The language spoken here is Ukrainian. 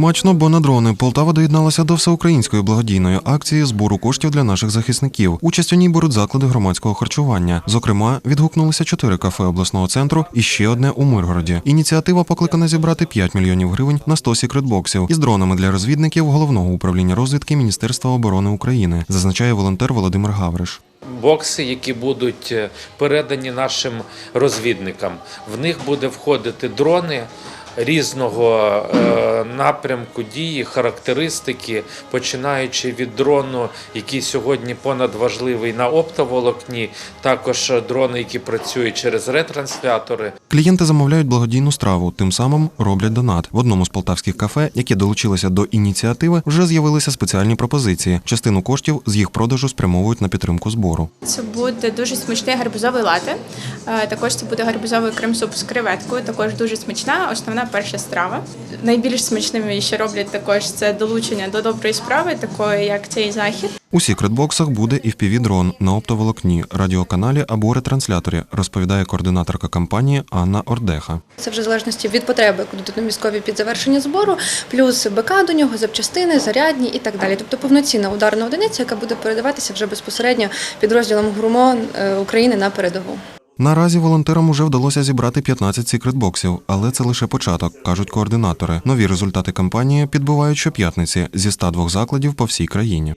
Смачно, бо на дрони Полтава доєдналася до всеукраїнської благодійної акції збору коштів для наших захисників. Участь у ній беруть заклади громадського харчування. Зокрема, відгукнулися чотири кафе обласного центру і ще одне у Миргороді. Ініціатива покликана зібрати 5 мільйонів гривень на 100 секретбоксів із дронами для розвідників головного управління розвідки Міністерства оборони України, зазначає волонтер Володимир Гавриш. бокси, які будуть е, передані нашим розвідникам. В них буде входити дрони різного е, напрямку дії, характеристики, починаючи від дрону, який сьогодні понадважливий на оптоволокні, також дрони, які працюють через ретранслятори. Клієнти замовляють благодійну страву, тим самим роблять донат. В одному з полтавських кафе, які долучилися до ініціативи, вже з'явилися спеціальні пропозиції. Частину коштів з їх продажу спрямовують на підтримку збору. Це буде дуже смачний гарбузовий лате. Е, Також це буде гарбузовий крем-суп з креветкою. Також дуже смачна, основна перша страва. Найбільш смачними, що роблять також, це долучення до доброї справи, такої як цей захід. У секретбоксах буде і дрон на оптоволокні, радіоканалі або ретрансляторі, розповідає координаторка кампанії Анна Ордеха. Це вже в залежності від потреби, куди військові під завершення збору, плюс БК до нього, запчастини, зарядні і так далі. Тобто повноцінна ударна одиниця, яка буде передаватися вже безпосередньо підрозділам ГУРМО е, України на передову. Наразі волонтерам уже вдалося зібрати 15 секретбоксів, але це лише початок, кажуть координатори. Нові результати кампанії підбувають щоп'ятниці зі 102 закладів по всій країні.